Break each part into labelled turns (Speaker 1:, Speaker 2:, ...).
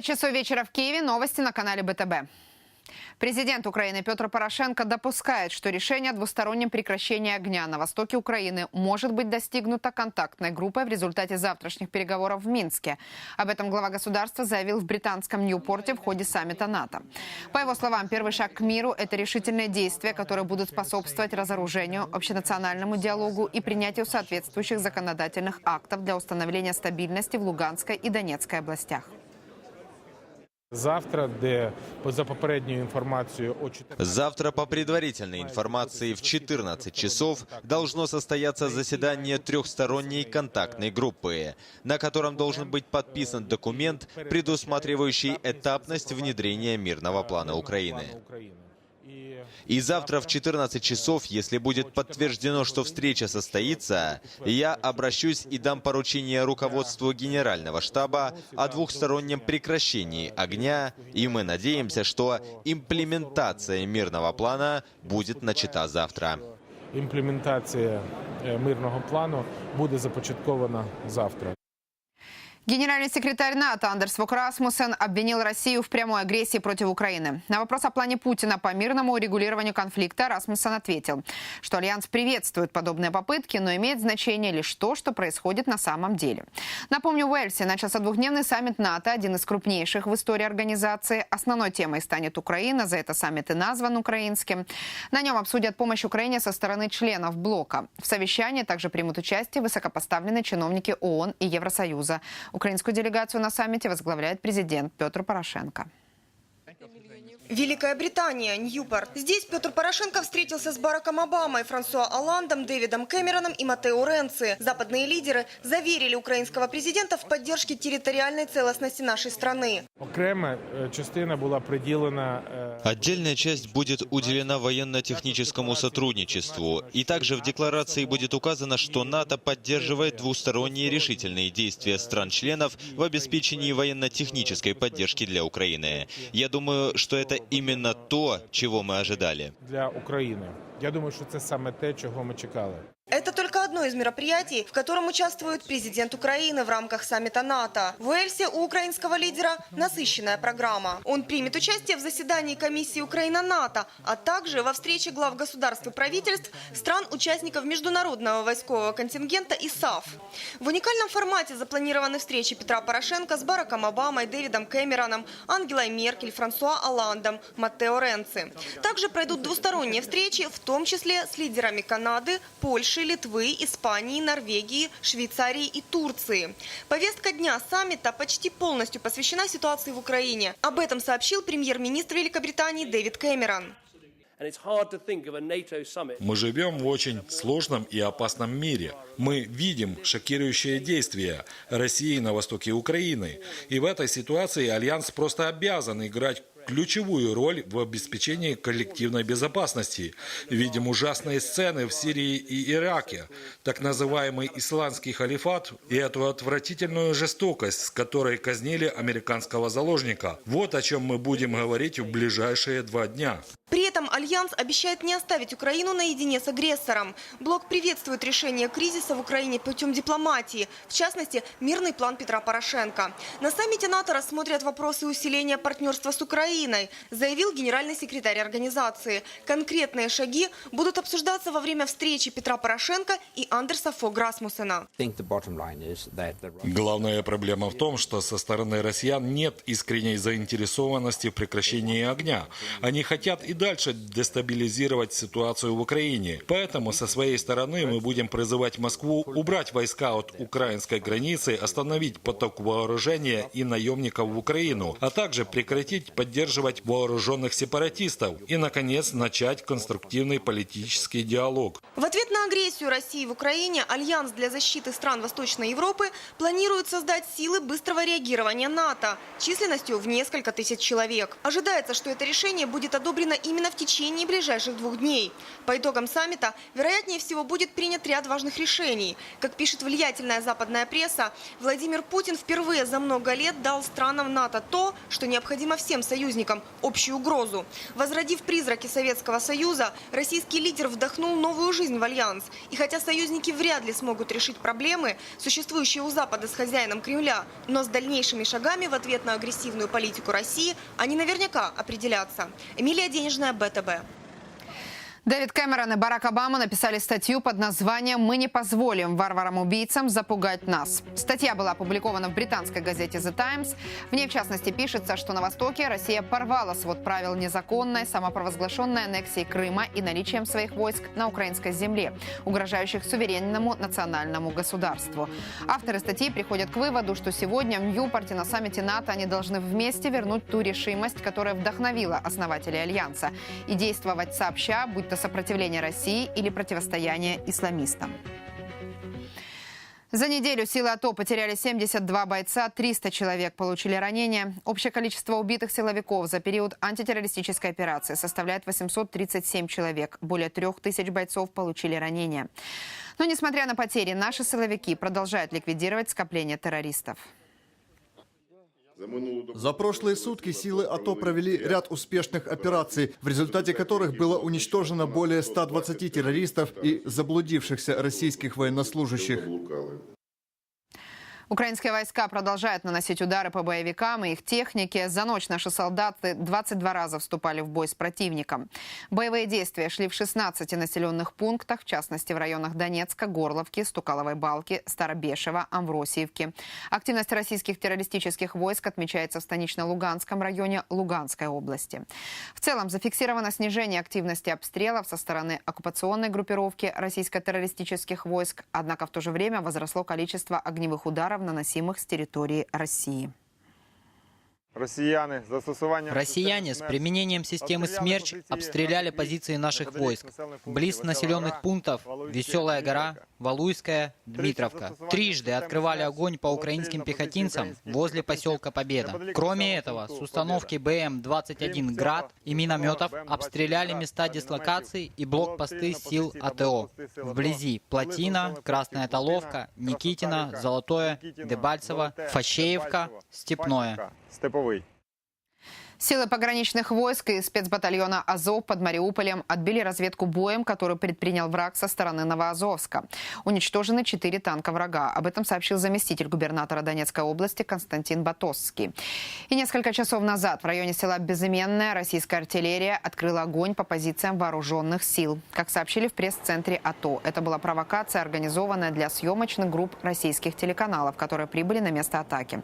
Speaker 1: Пять часов вечера в Киеве. Новости на канале БТБ. Президент Украины Петр Порошенко допускает, что решение о двустороннем прекращении огня на востоке Украины может быть достигнуто контактной группой в результате завтрашних переговоров в Минске. Об этом глава государства заявил в британском Ньюпорте в ходе саммита НАТО. По его словам, первый шаг к миру – это решительные действия, которые будут способствовать разоружению, общенациональному диалогу и принятию соответствующих законодательных актов для установления стабильности в Луганской и Донецкой областях.
Speaker 2: Завтра, де по- за попередньою інформацією о 14
Speaker 3: Завтра по предварительной информации в 14 часов должно состояться заседание трехсторонней контактной группы, на котором должен быть подписан документ, предусматривающий этапность внедрения мирного плана Украины.
Speaker 2: України. І
Speaker 3: И завтра в 14 часов, если будет подтверждено, что встреча состоится, я обращусь и дам поручение руководству Генерального штаба о двухстороннем прекращении огня, и мы надеемся, что имплементация мирного плана будет начата завтра.
Speaker 2: імплементація е, мирного плану буде започаткована завтра.
Speaker 1: Генеральный секретарь НАТО Андерс Фок Расмуссен обвинил Россию в прямой агрессии против Украины. На вопрос о плане Путина по мирному урегулированию конфликта Расмуссен ответил, что Альянс приветствует подобные попытки, но имеет значение лишь то, что происходит на самом деле. Напомню, в Уэльсе начался двухдневный саммит НАТО, один из крупнейших в истории организации. Основной темой станет Украина, за это саммит и назван украинским. На нем обсудят помощь Украине со стороны членов блока. В совещании также примут участие высокопоставленные чиновники ООН и Евросоюза. Украинскую делегацию на саммите возглавляет президент Петр Порошенко.
Speaker 4: Великая Британия, Ньюпорт. Здесь Петр Порошенко встретился с Бараком Обамой, Франсуа Оландом, Дэвидом Кэмероном и Матео Ренци. Западные лидеры заверили украинского президента в поддержке территориальной целостности нашей страны.
Speaker 2: Е,
Speaker 3: Отдельная часть будет уделена военно-техническому сотрудничеству. И также в декларации будет указано, что НАТО поддерживает двусторонние решительные действия стран-членов в обеспечении военно-технической поддержки для Украины. Я думаю, что это именно то, чего мы ожидали.
Speaker 2: для України. Я думаю, що це саме те, чого ми чекали.
Speaker 4: Это только одно из мероприятий, в котором участвует президент Украины в рамках саммита НАТО. В Уэльсе у украинского лидера насыщенная программа. Он примет участие в заседании комиссии Украина-НАТО, а также во встрече глав государств и правительств стран-участников международного войскового контингента ИСАФ. В уникальном формате запланированы встречи Петра Порошенко с Бараком Обамой, Дэвидом Кэмероном, Ангелой Меркель, Франсуа Оландом, Маттео Ренци. Также пройдут двусторонние встречи, в том числе с лидерами Канады, Польши, Литвы, Испании, Норвегии, Швейцарии и Турции. Повестка дня саммита почти полностью посвящена ситуации в Украине. Об этом сообщил премьер-министр Великобритании Дэвид Кэмерон.
Speaker 5: Мы живем в очень сложном и опасном мире. Мы видим шокирующие действия России на востоке Украины. И в этой ситуации Альянс просто обязан играть ключевую роль в обеспечении коллективной безопасности. Видим ужасные сцены в Сирии и Ираке, так называемый исламский халифат и эту отвратительную жестокость, с которой казнили американского заложника. Вот о чем мы будем говорить в ближайшие два дня.
Speaker 4: При этом Альянс обещает не оставить Украину наедине с агрессором. Блок приветствует решение кризиса в Украине путем дипломатии, в частности, мирный план Петра Порошенко. На саммите НАТО рассмотрят вопросы усиления партнерства с Украиной, заявил генеральный секретарь организации. Конкретные шаги будут обсуждаться во время встречи Петра Порошенко и Андерса Фог
Speaker 6: the
Speaker 5: Главная проблема в том, что со стороны россиян нет искренней заинтересованности в прекращении огня. Они хотят и дальше дестабилизировать ситуацию в Украине. Поэтому со своей стороны мы будем призывать Москву убрать войска от украинской границы, остановить поток вооружения и наемников в Украину, а также прекратить поддерживать вооруженных сепаратистов и, наконец, начать конструктивный политический диалог.
Speaker 4: В ответ на агрессию России в Украине Альянс для защиты стран Восточной Европы планирует создать силы быстрого реагирования НАТО численностью в несколько тысяч человек. Ожидается, что это решение будет одобрено именно в течение ближайших двух дней. По итогам саммита, вероятнее всего, будет принят ряд важных решений. Как пишет влиятельная западная пресса, Владимир Путин впервые за много лет дал странам НАТО то, что необходимо всем союзникам общую угрозу. Возродив призраки Советского Союза, российский лидер вдохнул новую жизнь в альянс. И хотя союзники вряд ли смогут решить проблемы, существующие у Запада с хозяином Кремля, но с дальнейшими шагами в ответ на агрессивную политику России они наверняка определятся. Эмилия Денежная, БТБ.
Speaker 1: Дэвид Кэмерон и Барак Обама написали статью под названием «Мы не позволим варварам-убийцам запугать нас». Статья была опубликована в британской газете «The Times». В ней, в частности, пишется, что на Востоке Россия порвала свод правил незаконной, самопровозглашенной аннексией Крыма и наличием своих войск на украинской земле, угрожающих суверенному национальному государству. Авторы статьи приходят к выводу, что сегодня в Ньюпорте на саммите НАТО они должны вместе вернуть ту решимость, которая вдохновила основателей Альянса, и действовать сообща, будь то сопротивление России или противостояние исламистам. За неделю силы АТО потеряли 72 бойца, 300 человек получили ранения. Общее количество убитых силовиков за период антитеррористической операции составляет 837 человек. Более 3000 бойцов получили ранения. Но, несмотря на потери, наши силовики продолжают ликвидировать скопление террористов.
Speaker 7: За прошлые сутки силы АТО провели ряд успешных операций, в результате которых было уничтожено более 120 террористов и заблудившихся российских военнослужащих.
Speaker 1: Украинские войска продолжают наносить удары по боевикам и их технике. За ночь наши солдаты 22 раза вступали в бой с противником. Боевые действия шли в 16 населенных пунктах, в частности в районах Донецка, Горловки, Стукаловой Балки, Старобешева, Амвросиевки. Активность российских террористических войск отмечается в станично-Луганском районе Луганской области. В целом зафиксировано снижение активности обстрелов со стороны оккупационной группировки российско-террористических войск, однако в то же время возросло количество огневых ударов наносимых с территории России.
Speaker 8: Россияне,
Speaker 9: с применением системы «Смерч» обстреляли позиции наших войск. Близ населенных пунктов Веселая гора, Валуйская, Дмитровка. Трижды открывали огонь по украинским пехотинцам возле поселка Победа. Кроме этого, с установки БМ-21 «Град» и минометов обстреляли места дислокаций и блокпосты сил АТО. Вблизи Плотина, Красная Толовка, Никитина, Золотое, Дебальцево, Фащеевка, Степное.
Speaker 8: Степовий.
Speaker 1: Силы пограничных войск и спецбатальона «Азов» под Мариуполем отбили разведку боем, который предпринял враг со стороны Новоазовска. Уничтожены четыре танка врага. Об этом сообщил заместитель губернатора Донецкой области Константин Батосский. И несколько часов назад в районе села Безыменная российская артиллерия открыла огонь по позициям вооруженных сил. Как сообщили в пресс-центре АТО, это была провокация, организованная для съемочных групп российских телеканалов, которые прибыли на место атаки.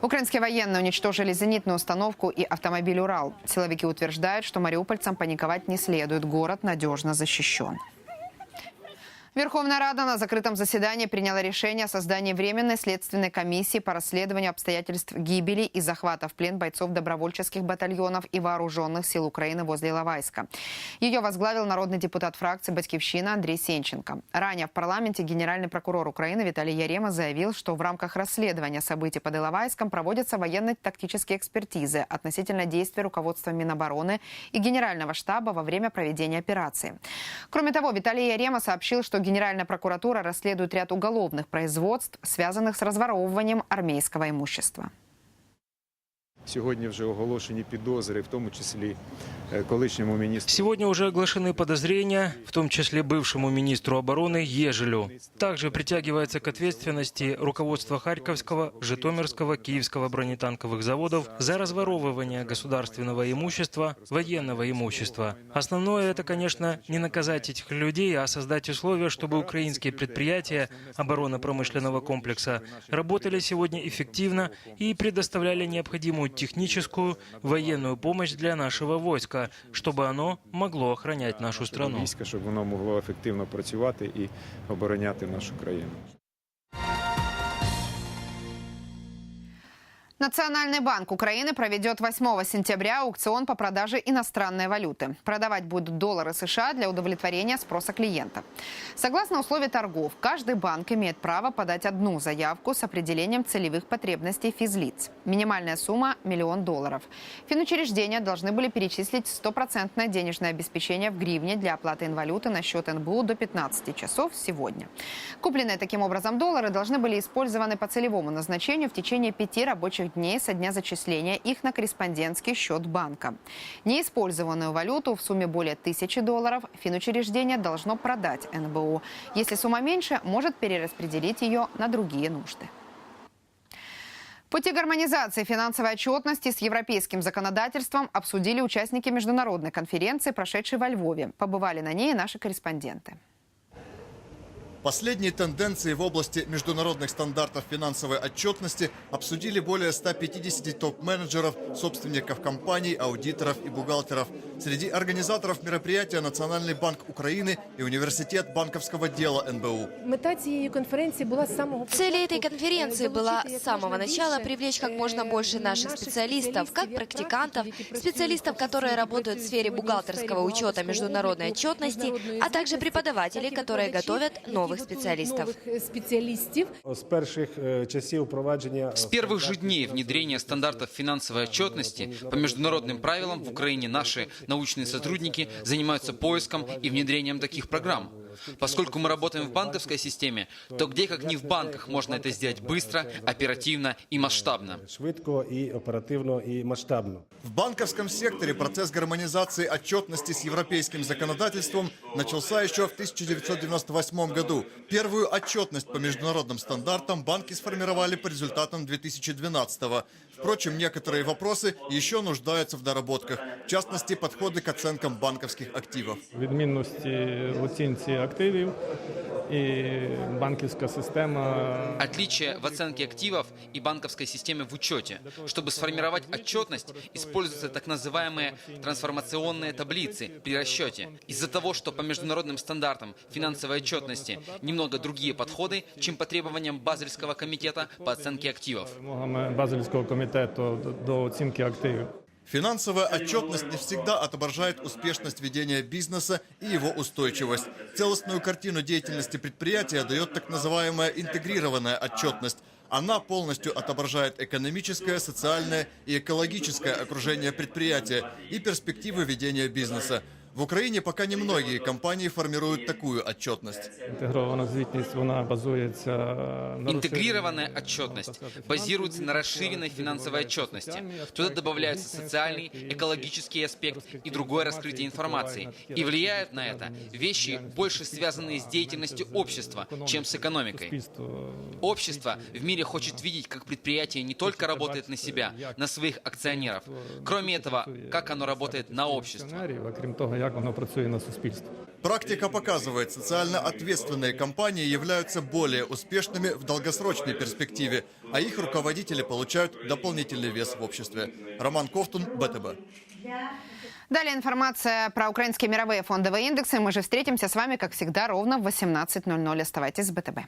Speaker 1: Украинские военные уничтожили зенитную установку и автомобиль «Урал». Силовики утверждают, что мариупольцам паниковать не следует. Город надежно защищен. Верховная Рада на закрытом заседании приняла решение о создании Временной следственной комиссии по расследованию обстоятельств гибели и захвата в плен бойцов добровольческих батальонов и вооруженных сил Украины возле Иловайска. Ее возглавил народный депутат фракции «Батьковщина» Андрей Сенченко. Ранее в парламенте генеральный прокурор Украины Виталий Ярема заявил, что в рамках расследования событий под Иловайском проводятся военно-тактические экспертизы относительно действий руководства Минобороны и Генерального штаба во время проведения операции. Кроме того, Виталий Ярема сообщил, что Генеральная прокуратура расследует ряд уголовных производств, связанных с разворовыванием армейского имущества.
Speaker 2: Сьогодні вже оголошені підозри, в тому числі е, колишньому міністру.
Speaker 10: Сегодня уже оглашены подозрения, в том числе бывшему министру обороны Ежелю. Также притягивается к ответственности руководство Харьковского, Житомирского, Киевского бронетанковых заводов за разворовывание государственного имущества, военного имущества. Основное это, конечно, не наказать этих людей, а создать условия, чтобы украинские предприятия оборонно-промышленного комплекса работали сегодня эффективно и предоставляли необходимую техническую, военную помощь для нашего войска, чтобы оно могло охранять нашу страну.
Speaker 2: Війська, щоб воно могло ефективно працювати і обороняти нашу країну.
Speaker 1: Национальный банк Украины проведет 8 сентября аукцион по продаже иностранной валюты. Продавать будут доллары США для удовлетворения спроса клиента. Согласно условиям торгов, каждый банк имеет право подать одну заявку с определением целевых потребностей физлиц. Минимальная сумма – миллион долларов. Финучреждения должны были перечислить стопроцентное денежное обеспечение в гривне для оплаты инвалюты на счет НБУ до 15 часов сегодня. Купленные таким образом доллары должны были использованы по целевому назначению в течение пяти рабочих дней со дня зачисления их на корреспондентский счет банка. Неиспользованную валюту в сумме более тысячи долларов финучреждение должно продать НБУ. Если сумма меньше, может перераспределить ее на другие нужды. Пути гармонизации финансовой отчетности с европейским законодательством обсудили участники международной конференции, прошедшей во Львове. Побывали на ней наши корреспонденты.
Speaker 7: Последние тенденции в области международных стандартов финансовой отчетности обсудили более 150 топ-менеджеров, собственников компаний, аудиторов и бухгалтеров. Среди организаторов мероприятия Национальный банк Украины и Университет банковского дела НБУ.
Speaker 8: Мета цієї конференції була з самого
Speaker 11: Цель этой конференции была с самого начала привлечь как можно больше
Speaker 8: э,
Speaker 11: наших специалистов, как практикантов, специалистов, которые работают в сфере бухгалтерского учета международной отчетности, а также преподавателей, которые готовят новых специалистов.
Speaker 8: нових е, спеціалістів.
Speaker 12: З перших е, часів впровадження
Speaker 13: С первых же дней внедрения стандартов финансовой отчетности по международным правилам в Украине наши научные сотрудники занимаются поиском и внедрением таких программ. Поскольку мы работаем в банковской системе, то где как не в банках можно это сделать быстро, оперативно и
Speaker 12: масштабно.
Speaker 7: В банковском секторе процесс гармонизации отчетности с европейским законодательством начался еще в 1998 году. Первую отчетность по международным стандартам банки сформировали по результатам 2012 -го. Впрочем, некоторые вопросы еще нуждаются в доработках, в частности, подходы к оценкам банковских активов.
Speaker 12: Відмінності в оцінці активів і банківська система
Speaker 13: Отличие в оценке активов и банковской системе в учете. Чтобы сформировать отчетность, используются так называемые трансформационные таблицы при расчете. Из-за того, что по международным стандартам финансовой отчетности немного другие подходы, чем по требованиям Базельского комитета по оценке активов.
Speaker 12: вимогами Базельського комітету до- до оцінки активів.
Speaker 7: Финансовая отчетность не всегда отображает успешность ведения бизнеса и его устойчивость. Целостную картину деятельности предприятия дает так называемая интегрированная отчетность. Она полностью отображает экономическое, социальное и экологическое окружение предприятия и перспективы ведения бизнеса. В Украине пока немногие компании формируют такую отчетность.
Speaker 12: Інтегрована звітність вона базується на
Speaker 13: Интегрированная отчетность базируется на расширенной финансовой отчетности. Туда добавляются социальный, экологический аспект и другое раскрытие информации. И влияют на это вещи, больше связанные с деятельностью общества, чем с экономикой.
Speaker 12: суспільство.
Speaker 13: Общество в мире хочет видеть, как предприятие не только работает на себя, на своих акционеров. Кроме этого, как оно работает на общество.
Speaker 12: акціонерів, а крім того, як воно працює на суспільство.
Speaker 7: Практика показывает, социально ответственные компании являются более успешными в долгосрочной перспективе, а их руководители получают дополнительный вес в обществе. Роман Ковтун, БТБ.
Speaker 1: Далее информация про украинские мировые фондовые индексы. Мы же встретимся с вами, как всегда, ровно в 18.00. Оставайтесь с БТБ.